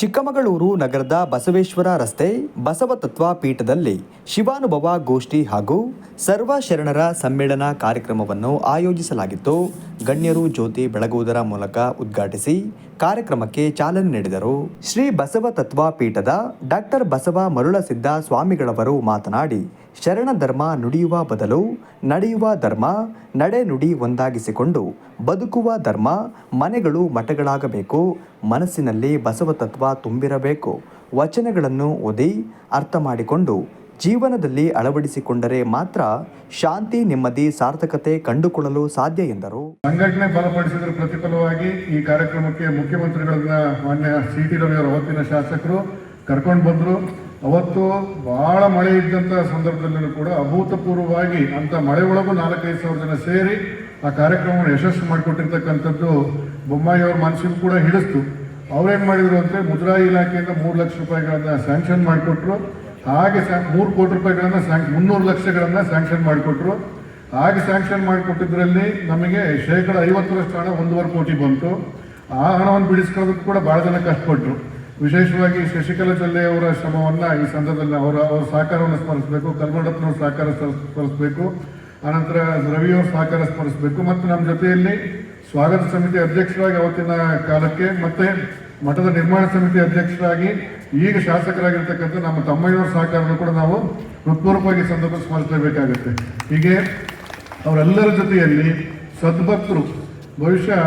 ಚಿಕ್ಕಮಗಳೂರು ನಗರದ ಬಸವೇಶ್ವರ ರಸ್ತೆ ಬಸವ ತತ್ವ ಪೀಠದಲ್ಲಿ ಶಿವಾನುಭವ ಗೋಷ್ಠಿ ಹಾಗೂ ಸರ್ವ ಶರಣರ ಸಮ್ಮೇಳನ ಕಾರ್ಯಕ್ರಮವನ್ನು ಆಯೋಜಿಸಲಾಗಿತ್ತು. ಗಣ್ಯರು ಜ್ಯೋತಿ ಬೆಳಗುವುದರ ಮೂಲಕ ಉದ್ಘಾಟಿಸಿ ಕಾರ್ಯಕ್ರಮಕ್ಕೆ ಚಾಲನೆ ನೀಡಿದರು. ಶ್ರೀ ಬಸವ ತತ್ವ ಪೀಠದ ಡಾಕ್ಟರ್ ಬಸವ ಮರುಳಸಿದ್ದ ಸ್ವಾಮಿಗಳವರು ಮಾತನಾಡಿ, ಶರಣ ಧರ್ಮ ನುಡಿಯುವ ಬದಲು ನಡೆಯುವ ಧರ್ಮ, ನಡೆ ನುಡಿ ಒಂದಾಗಿಸಿಕೊಂಡು ಬದುಕುವ ಧರ್ಮ, ಮನೆಗಳು ಮಠಗಳಾಗಬೇಕು, ಮನಸ್ಸಿನಲ್ಲಿ ಬಸವ ತತ್ವ ತುಂಬಿರಬೇಕು, ವಚನಗಳನ್ನು ಓದಿ ಅರ್ಥ ಮಾಡಿಕೊಂಡು ಜೀವನದಲ್ಲಿ ಅಳವಡಿಸಿಕೊಂಡರೆ ಮಾತ್ರ ಶಾಂತಿ, ನೆಮ್ಮದಿ, ಸಾರ್ಥಕತೆ ಕಂಡುಕೊಳ್ಳಲು ಸಾಧ್ಯ ಎಂದರು. ಸಂಘಟನೆ ಬಲಪಡಿಸಿದ್ರ ಪ್ರತಿಫಲವಾಗಿ ಈ ಕಾರ್ಯಕ್ರಮಕ್ಕೆ ಮುಖ್ಯಮಂತ್ರಿಗಳನ್ನ ಮಾನ್ಯ ಸಿ ಟಿ ರವಿ ಅವರ ಅವತ್ತಿನ ಶಾಸಕರು ಕರ್ಕೊಂಡು ಬಂದರು. ಅವತ್ತು ಬಹಳ ಮಳೆ ಇದ್ದಂಥ ಸಂದರ್ಭದಲ್ಲೂ ಕೂಡ ಅಭೂತಪೂರ್ವವಾಗಿ ಅಂತ ಮಳೆ ಒಳಗೂ ನಾಲ್ಕೈದು ಸಾವಿರ ಜನ ಸೇರಿ ಆ ಕಾರ್ಯಕ್ರಮವನ್ನು ಯಶಸ್ಸು ಮಾಡಿಕೊಟ್ಟಿರ್ತಕ್ಕಂಥದ್ದು ಬೊಮ್ಮಾಯಿ ಅವರ ಮನಸ್ಸಿಗೂ ಕೂಡ ಹಿಡಿಸ್ತು. ಅವ್ರೇನ್ ಮಾಡಿದ್ರು ಅಂದರೆ ಮುಜರಾಯಿ ಇಲಾಖೆಯಿಂದ ಮೂರು ಲಕ್ಷ ರೂಪಾಯಿಗಳನ್ನು ಸ್ಯಾಂಕ್ಷನ್ ಮಾಡಿಕೊಟ್ರು. ಹಾಗೆ ಮೂರು ಕೋಟಿ ರೂಪಾಯಿಗಳನ್ನು ಸ್ಯಾಂಕ್ ಮುನ್ನೂರು ಲಕ್ಷಗಳನ್ನು ಸ್ಯಾಂಕ್ಷನ್ ಮಾಡಿಕೊಟ್ರು. ಹಾಗೆ ಸ್ಯಾಂಕ್ಷನ್ ಮಾಡಿಕೊಟ್ಟಿದ್ರಲ್ಲಿ ನಮಗೆ ಶೇಕಡ ಐವತ್ತರಷ್ಟು ಹಣ ಒಂದೂವರೆ ಕೋಟಿ ಬಂತು. ಆ ಹಣವನ್ನು ಬಿಡಿಸ್ಕೊಳ್ಳೋದಕ್ಕೆ ಕೂಡ ಬಹಳ ಜನ ಕಷ್ಟಪಟ್ಟರು ವಿಶೇಷವಾಗಿ ಶಶಿಕಲಾ ಜೊಲ್ಲೆ ಅವರ ಶ್ರಮವನ್ನ ಈ ಸಂದರ್ಭದಲ್ಲಿ ಅವರ ಅವರ ಸಹಕಾರವನ್ನು ಸ್ಮರಿಸಬೇಕು ಕಲ್ಮಡಪ್ಪನವ್ರ ಸಹಕಾರ ಸ್ಮರಿಸ್- ಸ್ಮರಿಸಬೇಕು ಆನಂತರ ರವಿಯವ್ರ ಸಹಕಾರ ಸ್ಮರಿಸಬೇಕು. ಮತ್ತು ನಮ್ಮ ಜೊತೆಯಲ್ಲಿ ಸ್ವಾಗತ ಸಮಿತಿ ಅಧ್ಯಕ್ಷರಾಗಿ ಅವತ್ತಿನ ಕಾಲಕ್ಕೆ ಮತ್ತು ಮಠದ ನಿರ್ಮಾಣ ಸಮಿತಿ ಅಧ್ಯಕ್ಷರಾಗಿ ಈಗ ಶಾಸಕರಾಗಿರ್ತಕ್ಕಂಥ ನಮ್ಮ ತಮ್ಮಯ್ಯವ್ರ ಸಹಕಾರವನ್ನು ಕೂಡ ನಾವು ಹೃತ್ಪೂರ್ವಕವಾಗಿ ಸಂದರ್ಭ ಸ್ಮರಿಸಲೇಬೇಕಾಗುತ್ತೆ ಹೀಗೆ ಅವರೆಲ್ಲರ ಜೊತೆಯಲ್ಲಿ ಸದ್ಭಕ್ತರು, ಬಹುಶಃ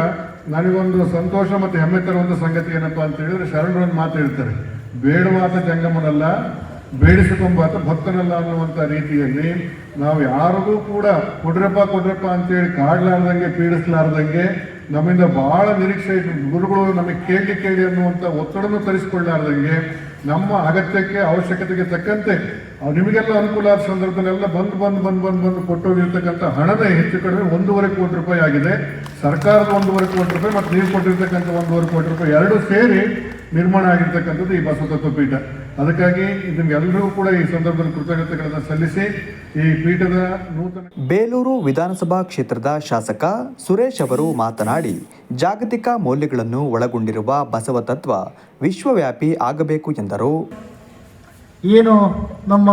ನನಗೊಂದು ಸಂತೋಷ ಮತ್ತು ಹೆಮ್ಮೆ ತರುವಂಥ ಸಂಗತಿ ಏನಪ್ಪ ಅಂತ ಹೇಳಿದ್ರೆ ಶರಣರು ಒಂದು ಮಾತು ಹೇಳ್ತಾರೆ, ಬೇಡವಾದ ಜಂಗಮನಲ್ಲ ಬೇಡಿಸಿಕೊಂಬಾತ ಭಕ್ತನಲ್ಲ ಅನ್ನುವಂಥ ರೀತಿಯಲ್ಲಿ ನಾವು ಯಾರಿಗೂ ಕೂಡ ಕೊಡ್ರಪ್ಪ ಕೊಡ್ರಪ್ಪ ಅಂತೇಳಿ ಕಾಡ್ಲಾರ್ದಂಗೆ, ಪೀಡಿಸ್ಲಾರ್ದಂಗೆ ನಮ್ಮಿಂದ ಬಹಳ ನಿರೀಕ್ಷೆ ಇದೆ. ಗುರುಗಳು ನಮಗೆ ಕೇಳಿ ಕೇಳಿ ಅನ್ನುವಂಥ ಒತ್ತಡವನ್ನು ತರಿಸ್ಕೊಳ್ಳಾರ್ದಂಗೆ ನಮ್ಮ ಅಗತ್ಯಕ್ಕೆ, ಅವಶ್ಯಕತೆಗೆ ತಕ್ಕಂತೆ ನಿಮಗೆಲ್ಲ ಅನುಕೂಲ ಆದ ಸಂದರ್ಭದಲ್ಲೆಲ್ಲ ಬಂದು ಬಂದು ಬಂದು ಬಂದು ಬಂದು ಕೊಟ್ಟೋಗಿರ್ತಕ್ಕಂಥ ಹಣದ ಹೆಚ್ಚು ಕಡಿಮೆ ಒಂದೂವರೆ ಕೋಟಿ ರೂಪಾಯಿ ಆಗಿದೆ. ಸರ್ಕಾರದ ಒಂದೂವರೆ ಕೋಟಿ ರೂಪಾಯಿ, ಮತ್ತು ನೀವು ಕೊಟ್ಟಿರ್ತಕ್ಕಂಥ ಒಂದೂವರೆ ಕೋಟಿ ರೂಪಾಯಿ ಎರಡು ಸೇರಿ ನಿರ್ಮಾಣ ಆಗಿರ್ತಕ್ಕಂಥದ್ದು ಈ ಬಸವ ಪೀಠ ಅದಕ್ಕಾಗಿ ನಿಮ್ಗೆಲ್ಲರೂ ಕೂಡ ಈ ಸಂದರ್ಭದಲ್ಲಿ ಕೃತಜ್ಞತೆಗಳನ್ನು ಸಲ್ಲಿಸಿ ಈ ಪೀಠದ ನೂತನ ಬೇಲೂರು ವಿಧಾನಸಭಾ ಕ್ಷೇತ್ರದ ಶಾಸಕ ಸುರೇಶ್ ಅವರು ಮಾತನಾಡಿ ಜಾಗತಿಕ ಮೌಲ್ಯಗಳನ್ನು ಒಳಗೊಂಡಿರುವ ಬಸವ ತತ್ವ ವಿಶ್ವವ್ಯಾಪಿ ಆಗಬೇಕು ಎಂದರು. ಏನು ನಮ್ಮ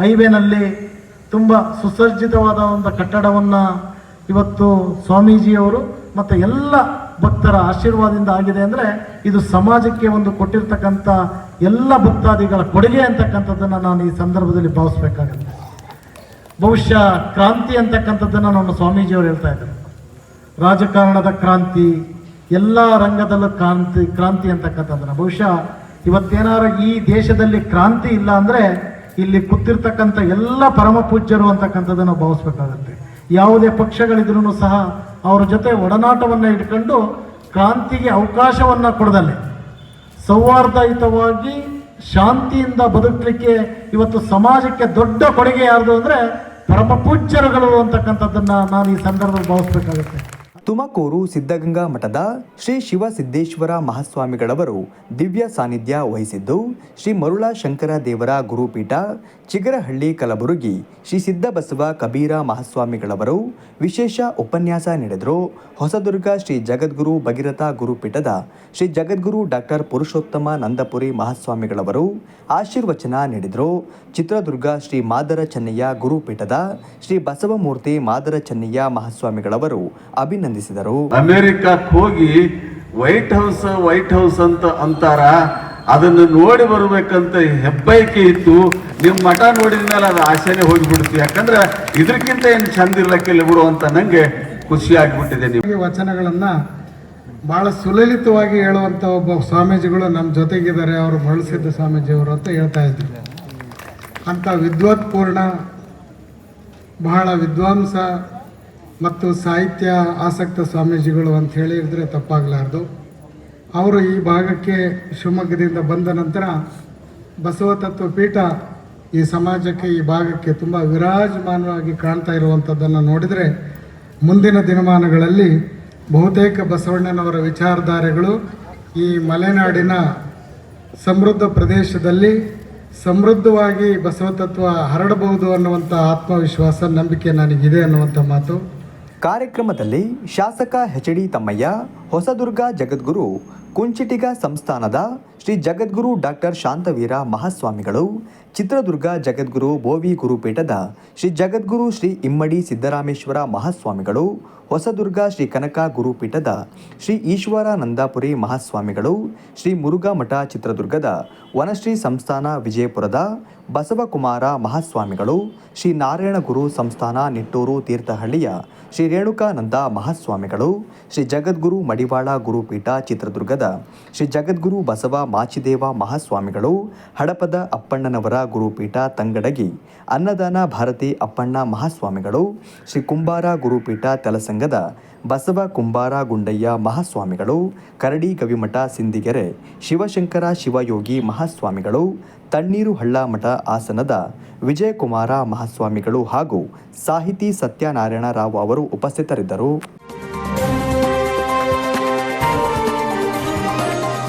ಹೈವೇನಲ್ಲಿ ತುಂಬ ಸುಸಜ್ಜಿತವಾದ ಒಂದು ಕಟ್ಟಡವನ್ನು ಇವತ್ತು ಸ್ವಾಮೀಜಿಯವರು ಮತ್ತು ಎಲ್ಲ ಭಕ್ತರ ಆಶೀರ್ವಾದದಿಂದ ಆಗಿದೆ ಅಂದರೆ ಇದು ಸಮಾಜಕ್ಕೆ ಒಂದು ಕೊಟ್ಟಿರ್ತಕ್ಕಂಥ ಎಲ್ಲ ಭಕ್ತಾದಿಗಳ ಕೊಡುಗೆ ಅಂತಕ್ಕಂಥದ್ದನ್ನು ನಾನು ಈ ಸಂದರ್ಭದಲ್ಲಿ ಭಾವಿಸ್ಬೇಕಾಗತ್ತೆ. ಬಹುಶಃ ಕ್ರಾಂತಿ ಅಂತಕ್ಕಂಥದ್ದನ್ನು ನಮ್ಮ ಸ್ವಾಮೀಜಿಯವರು ಹೇಳ್ತಾ ಇದ್ದಾರೆ ರಾಜಕಾರಣದ ಕ್ರಾಂತಿ, ಎಲ್ಲ ರಂಗದಲ್ಲೂ ಕ್ರಾಂತಿ ಕ್ರಾಂತಿ ಅಂತಕ್ಕಂಥದ್ದನ್ನು. ಬಹುಶಃ ಇವತ್ತೇನಾರು ಈ ದೇಶದಲ್ಲಿ ಕ್ರಾಂತಿ ಇಲ್ಲ ಅಂದರೆ ಇಲ್ಲಿ ಕೂತಿರ್ತಕ್ಕಂಥ ಎಲ್ಲ ಪರಮ ಪೂಜ್ಯರು ಅಂತಕ್ಕಂಥದ್ದನ್ನು ಭಾವಿಸ್ಬೇಕಾಗತ್ತೆ. ಯಾವುದೇ ಪಕ್ಷಗಳಿದ್ರೂ ಸಹ ಅವರ ಜೊತೆ ಒಡನಾಟವನ್ನು ಇಟ್ಕೊಂಡು ಕ್ರಾಂತಿಗೆ ಅವಕಾಶವನ್ನು ಕೊಡದಲ್ಲೇ. ಸೌಹಾರ್ದಯುತವಾಗಿ ಶಾಂತಿಯಿಂದ ಬದುಕಲಿಕ್ಕೆ ಇವತ್ತು ಸಮಾಜಕ್ಕೆ ದೊಡ್ಡ ಕೊಡುಗೆ ಯಾರ್ದು ಅಂದರೆ ಪರಮ ಪೂಜ್ಯರುಗಳು ಅಂತಕ್ಕಂಥದ್ದನ್ನು ನಾನು ಈ ಸಂದರ್ಭದಲ್ಲಿ ಭಾವಿಸ್ಬೇಕಾಗುತ್ತೆ. ತುಮಕೂರು ಸಿದ್ಧಗಂಗಾ ಮಠದ ಶ್ರೀ ಶಿವಸಿದ್ದೇಶ್ವರ ಮಹಾಸ್ವಾಮಿಗಳವರು ದಿವ್ಯ ಸಾನ್ನಿಧ್ಯ ವಹಿಸಿದ್ದು, ಶ್ರೀ ಮರುಳಾ ಶಂಕರ ದೇವರ ಗುರುಪೀಠ, ಚಿಗರಹಳ್ಳಿ ಕಲಬುರಗಿ, ಶ್ರೀ ಸಿದ್ದಬಸವ ಕಬೀರ ಮಹಾಸ್ವಾಮಿಗಳವರು ವಿಶೇಷ ಉಪನ್ಯಾಸ ನೀಡಿದರು. ಹೊಸದುರ್ಗ ಶ್ರೀ ಜಗದ್ಗುರು ಭಗೀರಥ ಗುರುಪೀಠದ ಶ್ರೀ ಜಗದ್ಗುರು ಡಾಕ್ಟರ್ ಪುರುಷೋತ್ತಮ ನಂದಪುರಿ ಮಹಾಸ್ವಾಮಿಗಳವರು ಆಶೀರ್ವಚನ ನೀಡಿದರು. ಚಿತ್ರದುರ್ಗ ಶ್ರೀ ಮಾದರ ಚೆನ್ನಯ್ಯ ಗುರುಪೀಠದ ಶ್ರೀ ಬಸವಮೂರ್ತಿ ಮಾದರ ಚೆನ್ನಯ್ಯ ಮಹಾಸ್ವಾಮಿಗಳವರು ಅಭಿನಂದಿಸಿದರು ಅಮೆರಿಕಕ್ಕೆ ಹೋಗಿ ವೈಟ್ ಹೌಸ್ ವೈಟ್ ಹೌಸ್ ಅಂತ ಅಂತಾರ ಅದನ್ನು ನೋಡಿ ಬರಬೇಕಂತ ಹೆಬ್ಬೈಕೆ ಇತ್ತು. ನಿಮ್ಮ ಮಠ ನೋಡಿದ ಮೇಲೆ ಅದು ಆಸೆನೇ ಹೋಗಿಬಿಡ್ತು ಯಾಕಂದ್ರೆ ಇದಕ್ಕಿಂತ ಏನು ಚಂದ ಇರ್ಲಕ್ಕಿಲ್ಲ ಬಿಡು ಅಂತ ನಂಗೆ ಖುಷಿ ಆಗ್ಬಿಟ್ಟಿದೆ ನೀವು ಈ ವಚನಗಳನ್ನು ಭಾಳ ಸುಲಲಿತವಾಗಿ ಹೇಳುವಂಥ ಒಬ್ಬ ಸ್ವಾಮೀಜಿಗಳು ನಮ್ಮ ಜೊತೆಗಿದ್ದಾರೆ. ಅವರು ಬಳಸಿದ್ದ ಸ್ವಾಮೀಜಿಯವರು ಅಂತ ಹೇಳ್ತಾ ಇದ್ರು ಅಂಥ ವಿದ್ವತ್ಪೂರ್ಣ ಬಹಳ ವಿದ್ವಾಂಸ ಮತ್ತು ಸಾಹಿತ್ಯ ಆಸಕ್ತ ಸ್ವಾಮೀಜಿಗಳು ಅಂತ ಹೇಳಿದರೆ ತಪ್ಪಾಗಲಾರ್ದು. ಅವರು ಈ ಭಾಗಕ್ಕೆ ಶಿವಮೊಗ್ಗದಿಂದ ಬಂದ ನಂತರ ಬಸವ ತತ್ವ ಪೀಠ ಈ ಸಮಾಜಕ್ಕೆ ಈ ಭಾಗಕ್ಕೆ ತುಂಬ ವಿರಾಜಮಾನವಾಗಿ ಕಾಣ್ತಾ ಇರುವಂಥದ್ದನ್ನು ನೋಡಿದರೆ ಮುಂದಿನ ದಿನಮಾನಗಳಲ್ಲಿ ಬಹುತೇಕ ಬಸವಣ್ಣನವರ ವಿಚಾರಧಾರೆಗಳು ಈ ಮಲೆನಾಡಿನ ಸಮೃದ್ಧ ಪ್ರದೇಶದಲ್ಲಿ ಸಮೃದ್ಧವಾಗಿ ಬಸವ ತತ್ವ ಹರಡಬಹುದು ಅನ್ನುವಂಥ ಆತ್ಮವಿಶ್ವಾಸ ನಂಬಿಕೆ ನನಗಿದೆ ಅನ್ನುವಂಥ ಮಾತು. ಕಾರ್ಯಕ್ರಮದಲ್ಲಿ ಶಾಸಕ ಎಚ್ ಡಿ ತಮ್ಮಯ್ಯ ಹೊಸದುರ್ಗ ಜಗದ್ಗುರು ಕುಂಚಿಟಿಗ ಸಂಸ್ಥಾನದ ಶ್ರೀ ಜಗದ್ಗುರು ಡಾಕ್ಟರ್ ಶಾಂತವೀರ ಮಹಾಸ್ವಾಮಿಗಳು, ಚಿತ್ರದುರ್ಗ ಜಗದ್ಗುರು ಬೋವಿ ಗುರುಪೀಠದ ಶ್ರೀ ಜಗದ್ಗುರು ಶ್ರೀ ಇಮ್ಮಡಿ ಸಿದ್ದರಾಮೇಶ್ವರ ಮಹಾಸ್ವಾಮಿಗಳು, ಹೊಸದುರ್ಗ ಶ್ರೀ ಕನಕ ಗುರುಪೀಠದ ಶ್ರೀ ಈಶ್ವರಾನಂದಾಪುರಿ ಮಹಾಸ್ವಾಮಿಗಳು, ಶ್ರೀ ಮುರುಘಾ ಮಠ ಚಿತ್ರದುರ್ಗದ ವನಶ್ರೀ ಸಂಸ್ಥಾನ ವಿಜಯಪುರದ ಬಸವಕುಮಾರ ಮಹಾಸ್ವಾಮಿಗಳು, ಶ್ರೀ ನಾರಾಯಣ ಗುರು ಸಂಸ್ಥಾನ ನಿಟ್ಟೂರು ತೀರ್ಥಹಳ್ಳಿಯ ಶ್ರೀ ರೇಣುಕಾನಂದ ಮಹಾಸ್ವಾಮಿಗಳು, ಶ್ರೀ ಜಗದ್ಗುರು ಮಡಿವಾಳ ಗುರುಪೀಠ ಚಿತ್ರದುರ್ಗದ ಶ್ರೀ ಜಗದ್ಗುರು ಬಸವ ಮಾಚಿದೇವ ಮಹಾಸ್ವಾಮಿಗಳು ಹಡಪದ ಅಪ್ಪಣ್ಣನವರ ಗುರುಪೀಠ ತಂಗಡಗಿ, ಅನ್ನದಾನ ಭಾರತಿ ಅಪ್ಪಣ್ಣ ಮಹಾಸ್ವಾಮಿಗಳು, ಶ್ರೀ ಕುಂಬಾರ ಗುರುಪೀಠ ತಲಸಂಗದ ಬಸವ ಕುಂಬಾರ ಗುಂಡಯ್ಯ ಮಹಾಸ್ವಾಮಿಗಳು, ಕರಡಿ ಗವಿಮಠ ಸಿಂದಿಗೆರೆ, ಶಿವಶಂಕರ ಶಿವಯೋಗಿ ಮಹಾಸ್ವಾಮಿಗಳು, ತಣ್ಣೀರು ಹಳ್ಳ ಮಠ ಆಸನದ ವಿಜಯಕುಮಾರ ಮಹಾಸ್ವಾಮಿಗಳು ಹಾಗೂ ಸಾಹಿತಿ ಸತ್ಯನಾರಾಯಣ ರಾವ್ ಅವರು ಉಪಸ್ಥಿತರಿದ್ದರು.